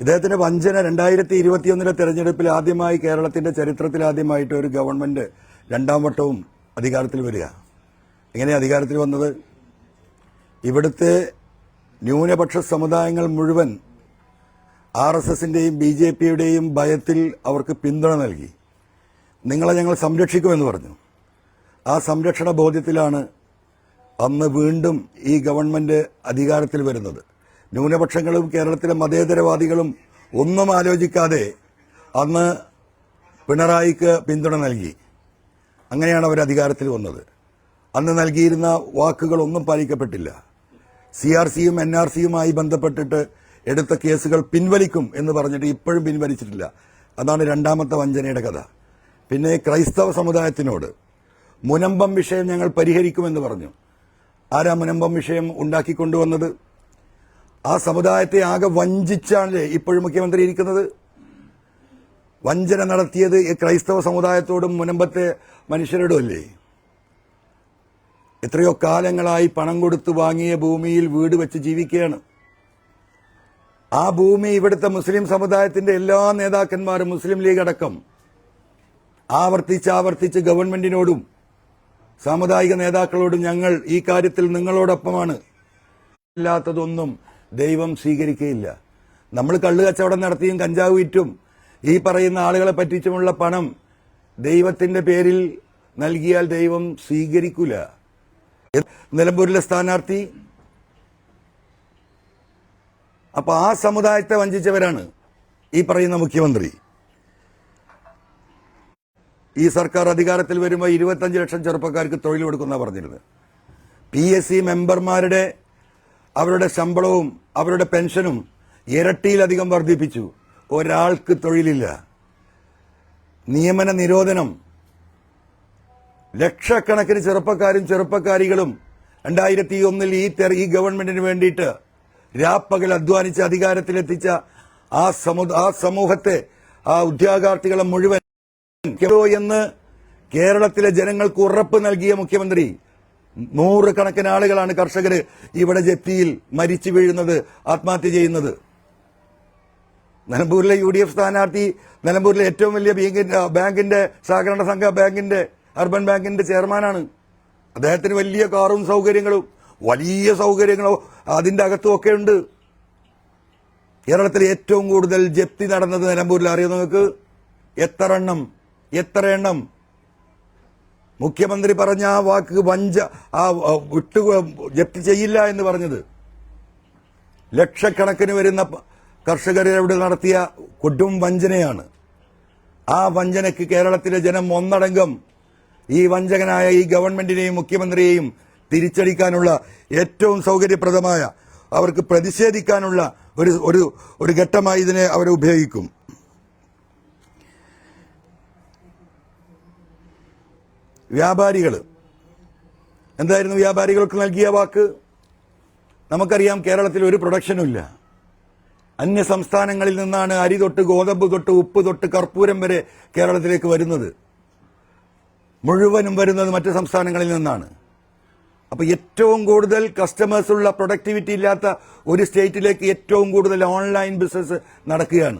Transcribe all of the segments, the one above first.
ഇദ്ദേഹത്തിന്റെ വഞ്ചന രണ്ടായിരത്തി ഇരുപത്തിയൊന്നിലെ തെരഞ്ഞെടുപ്പിൽ ആദ്യമായി കേരളത്തിന്റെ ചരിത്രത്തിൽ ആദ്യമായിട്ട് ഒരു ഗവൺമെന്റ് രണ്ടാം വട്ടവും അധികാരത്തിൽ വരിക. എങ്ങനെ അധികാരത്തിൽ വന്നത്? ഇവിടുത്തെ ന്യൂനപക്ഷ സമുദായങ്ങൾ മുഴുവൻ ആർ എസ് എസിന്റെയും ബി ജെ പിയുടെയും ഭയത്തിൽ അവർക്ക് പിന്തുണ നൽകി. നിങ്ങളെ ഞങ്ങൾ സംരക്ഷിക്കുമെന്ന് പറഞ്ഞു. ആ സംരക്ഷണ ബോധ്യത്തിലാണ് അന്ന് വീണ്ടും ഈ ഗവൺമെന്റ് അധികാരത്തിൽ വരുന്നത്. ന്യൂനപക്ഷങ്ങളും കേരളത്തിലെ മതേതരവാദികളും ഒന്നും ആലോചിക്കാതെ അന്ന് പിണറായിക്ക് പിന്തുണ നൽകി. അങ്ങനെയാണ് അവർ അധികാരത്തിൽ വന്നത്. അന്ന് നൽകിയിരുന്ന വാക്കുകളൊന്നും പാലിക്കപ്പെട്ടില്ല. സി ആർ സിയും എൻ ആർ സിയുമായി ബന്ധപ്പെട്ടിട്ട് എടുത്ത കേസുകൾ പിൻവലിക്കും എന്ന് പറഞ്ഞിട്ട് ഇപ്പോഴും പിൻവലിച്ചിട്ടില്ല. അതാണ് രണ്ടാമത്തെ വഞ്ചനയുടെ കഥ. പിന്നെ ക്രൈസ്തവ സമുദായത്തിനോട് മുനമ്പം വിഷയം ഞങ്ങൾ പരിഹരിക്കുമെന്ന് പറഞ്ഞു. ആരാ മുനമ്പം വിഷയം ഉണ്ടാക്കിക്കൊണ്ടുവന്നത് ആ സമുദായത്തെ ആകെ വഞ്ചിച്ചാണല്ലേ ഇപ്പോഴും മുഖ്യമന്ത്രി ഇരിക്കുന്നത്? വഞ്ചന നടത്തിയത് ക്രൈസ്തവ സമുദായത്തോടും മുനമ്പത്തെ മനുഷ്യരോടും അല്ലേ എത്രയോ കാലങ്ങളായി പണം കൊടുത്തു വാങ്ങിയ ഭൂമിയിൽ വീട് വെച്ച് ജീവിക്കുകയാണ്. ആ ഭൂമി ഇവിടുത്തെ മുസ്ലിം സമുദായത്തിന്റെ എല്ലാ നേതാക്കന്മാരും മുസ്ലിം ലീഗ് അടക്കം. ആവർത്തിച്ച് ആവർത്തിച്ച് ഗവൺമെന്റിനോടും സാമുദായിക നേതാക്കളോടും ഞങ്ങൾ ഈ കാര്യത്തിൽ നിങ്ങളോടൊപ്പമാണ്. ഇല്ലാത്തതൊന്നും ദൈവം സ്വീകരിക്കുകയില്ല. നമ്മൾ കള്ളു കച്ചവടം നടത്തിയും കഞ്ചാവ് വിറ്റും ഈ പറയുന്ന ആളുകളെ പറ്റിച്ചുമുള്ള പണം ദൈവത്തിന്റെ പേരിൽ നൽകിയാൽ ദൈവം സ്വീകരിക്കില്ല നിലമ്പൂരിലെ സ്ഥാനാർത്ഥി അപ്പൊ ആ സമുദായത്തെ വഞ്ചിച്ചവരാണ് ഈ പറയുന്ന മുഖ്യമന്ത്രി. ഈ സർക്കാർ അധികാരത്തിൽ വരുമ്പോൾ ഇരുപത്തഞ്ച് ലക്ഷം ചെറുപ്പക്കാർക്ക് തൊഴിൽ കൊടുക്കുന്ന പറഞ്ഞിരുന്നത്. പി എസ് സി മെമ്പർമാരുടെ അവരുടെ ശമ്പളവും അവരുടെ പെൻഷനും ഇരട്ടിയിലധികം വർദ്ധിപ്പിച്ചു. ഒരാൾക്ക് തൊഴിലില്ല. നിയമന നിരോധനം. ലക്ഷക്കണക്കിന് ചെറുപ്പക്കാരും ചെറുപ്പക്കാരികളും രണ്ടായിരത്തി ഒന്നിൽ ഈ ഈ ഗവൺമെന്റിന് വേണ്ടിയിട്ട് രാപ്പകൽ അധ്വാനിച്ച് അധികാരത്തിലെത്തിച്ച ആ സമു ആ സമൂഹത്തെ ആ ഉദ്യോഗാർത്ഥികളെ മുഴുവൻ എന്ന് കേരളത്തിലെ ജനങ്ങൾക്ക് ഉറപ്പ് നൽകിയ മുഖ്യമന്ത്രി നൂറുകണക്കിന് ആളുകളാണ് കർഷകർ ഇവിടെ ജപ്തിയിൽ മരിച്ചു വീഴുന്നത് ആത്മഹത്യ ചെയ്യുന്നത്. നിലമ്പൂരിലെ യു ഡി എഫ് സ്ഥാനാർത്ഥി നിലമ്പൂരിലെ ഏറ്റവും വലിയ ബാങ്കിന്റെ സഹകരണ സംഘ ബാങ്കിന്റെ അർബൻ ബാങ്കിന്റെ ചെയർമാനാണ്. അദ്ദേഹത്തിന് വലിയ കാറും സൗകര്യങ്ങളും വലിയ സൗകര്യങ്ങളും അതിന്റെ അകത്തും ഒക്കെ ഉണ്ട്. കേരളത്തിൽ ഏറ്റവും കൂടുതൽ ജപ്തി നടന്നത് നിലമ്പൂരിൽ അറിയോ നിങ്ങൾക്ക്? എത്ര എണ്ണം? എത്ര എണ്ണം? മുഖ്യമന്ത്രി പറഞ്ഞ ആ വാക്ക് വഞ്ച ആ വിട്ടു ജപ്തി ചെയ്യില്ല എന്ന് പറഞ്ഞത്. ലക്ഷക്കണക്കിന് വരുന്ന കർഷകരെ അവിടെ നടത്തിയ കൊടും വഞ്ചനയാണ്. ആ വഞ്ചനയ്ക്ക് കേരളത്തിലെ ജനം ഒന്നടങ്കം ഈ വഞ്ചകനായ ഈ ഗവൺമെന്റിനെയും മുഖ്യമന്ത്രിയെയും തിരിച്ചടിക്കാനുള്ള ഏറ്റവും സൗകര്യപ്രദമായ അവർക്ക് പ്രതിഷേധിക്കാനുള്ള ഒരു ഒരു ഘട്ടമായി ഇതിനെ അവർ ഉപയോഗിക്കും. വ്യാപാരികൾ. എന്തായിരുന്നു വ്യാപാരികൾക്ക് നൽകിയ വാക്ക്? നമുക്കറിയാം കേരളത്തിൽ ഒരു പ്രൊഡക്ഷനും ഇല്ല അന്യ സംസ്ഥാനങ്ങളിൽ നിന്നാണ് അരി തൊട്ട് ഗോതമ്പ് തൊട്ട് ഉപ്പ് തൊട്ട് കർപ്പൂരം വരെ കേരളത്തിലേക്ക് വരുന്നത്. മുഴുവനും വരുന്നത് മറ്റ് സംസ്ഥാനങ്ങളിൽ നിന്നാണ്. അപ്പോൾ ഏറ്റവും കൂടുതൽ കസ്റ്റമേഴ്സുള്ള പ്രൊഡക്ടിവിറ്റി ഇല്ലാത്ത ഒരു സ്റ്റേറ്റിലേക്ക് ഏറ്റവും കൂടുതൽ ഓൺലൈൻ ബിസിനസ് നടക്കുകയാണ്.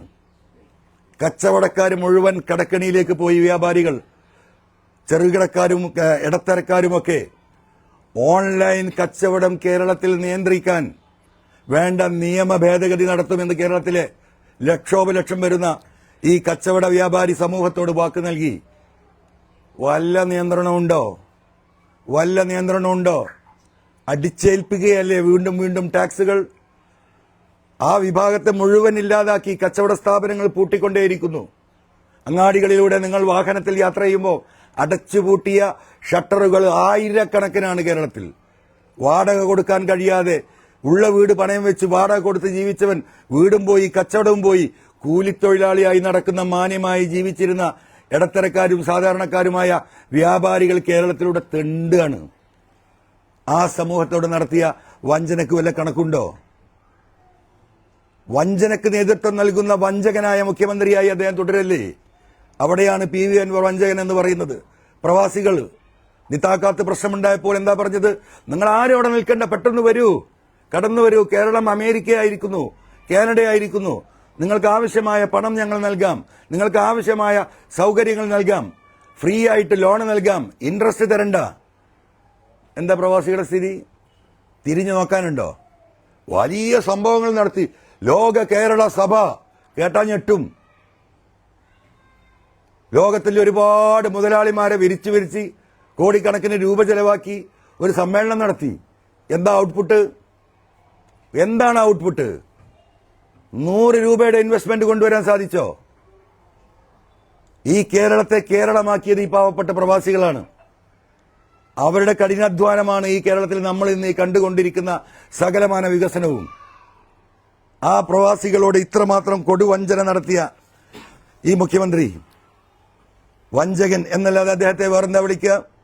കച്ചവടക്കാർ മുഴുവൻ കടക്കണിയിലേക്ക് പോയി വ്യാപാരികൾ. ചെറുകിടക്കാരും ഇടത്തരക്കാരുമൊക്കെ ഓൺലൈൻ കച്ചവടം കേരളത്തിൽ നിയന്ത്രിക്കാൻ വേണ്ട നിയമ ഭേദഗതി നടത്തുമെന്ന് കേരളത്തിലെ ലക്ഷോപലക്ഷം വരുന്ന ഈ കച്ചവട വ്യാപാരി സമൂഹത്തോട് വാക്ക് നൽകി. വല്ല നിയന്ത്രണമുണ്ടോ? വല്ല നിയന്ത്രണമുണ്ടോ? അടിച്ചേൽപ്പിക്കുകയല്ലേ വീണ്ടും വീണ്ടും ടാക്സുകൾ? ആ വിഭാഗത്തെ മുഴുവൻ ഇല്ലാതാക്കി കച്ചവട സ്ഥാപനങ്ങൾ പൂട്ടിക്കൊണ്ടേയിരിക്കുന്നു. അങ്ങാടികളിലൂടെ നിങ്ങൾ വാഹനത്തിൽ യാത്ര ചെയ്യുമ്പോൾ അടച്ചുപൂട്ടിയ ഷട്ടറുകൾ ആയിരക്കണക്കിനാണ് കേരളത്തിൽ. വാടക കൊടുക്കാൻ കഴിയാതെ ഉള്ള വീട് പണയം വെച്ച് വാടക കൊടുത്ത് ജീവിച്ചവൻ വീടും പോയി കച്ചവടവും പോയി കൂലിത്തൊഴിലാളിയായി നടക്കുന്ന മാന്യമായി ജീവിച്ചിരുന്ന ഇടത്തരക്കാരും സാധാരണക്കാരുമായ വ്യാപാരികൾ കേരളത്തിലൂടെ തെണ്ടാണ് ആ സമൂഹത്തോട് നടത്തിയ വഞ്ചനക്ക് വല്ല കണക്കുണ്ടോ? വഞ്ചനക്ക് നേതൃത്വം നൽകുന്ന വഞ്ചകനായ മുഖ്യമന്ത്രിയായി അദ്ദേഹം തുടരല്ലേ? അവിടെയാണ് പി വി അൻവർ വഞ്ചകൻ എന്ന് പറയുന്നത്. പ്രവാസികൾ നിത്താക്കാത്ത പ്രശ്നമുണ്ടായപ്പോൾ എന്താ പറഞ്ഞത്? നിങ്ങൾ ആരും അവിടെ നിൽക്കേണ്ട? പെട്ടെന്ന് വരൂ. കടന്നു വരൂ. കേരളം അമേരിക്ക ആയിരിക്കുന്നു കാനഡ ആയിരിക്കുന്നു നിങ്ങൾക്ക് ആവശ്യമായ പണം ഞങ്ങൾ നൽകാം. നിങ്ങൾക്ക് ആവശ്യമായ സൗകര്യങ്ങൾ നൽകാം. ഫ്രീ ആയിട്ട് ലോൺ നൽകാം. ഇൻട്രസ്റ്റ് തരണ്ട. എന്താ പ്രവാസികളുടെ സ്ഥിതി? തിരിഞ്ഞു നോക്കാനുണ്ടോ? വലിയ സംഭവങ്ങൾ നടത്തി. ലോക കേരള സഭ കേട്ടാ ഞെട്ടും. ലോകത്തിൽ ഒരുപാട് മുതലാളിമാരെ വിരിച്ചു വിരിച്ച് കോടിക്കണക്കിന് രൂപ ചെലവാക്കി ഒരു സമ്മേളനം നടത്തി. എന്താ ഔട്ട്പുട്ട് എന്താണ് ഔട്ട്പുട്ട് നൂറ് രൂപയുടെ ഇൻവെസ്റ്റ്മെന്റ് കൊണ്ടുവരാൻ സാധിച്ചോ? ഈ കേരളത്തെ കേരളമാക്കിയത് ഈ പാവപ്പെട്ട പ്രവാസികളാണ്. അവരുടെ കഠിനാധ്വാനമാണ് ഈ കേരളത്തിൽ നമ്മൾ ഇന്ന് കണ്ടുകൊണ്ടിരിക്കുന്ന സകലമാന വികസനവും. ആ പ്രവാസികളോട് ഇത്രമാത്രം കൊടുവഞ്ചന നടത്തിയ ഈ മുഖ്യമന്ത്രി വഞ്ചകൻ എന്നല്ലാതെ അദ്ദേഹത്തെ വേറെന്താ വിളിക്കുക?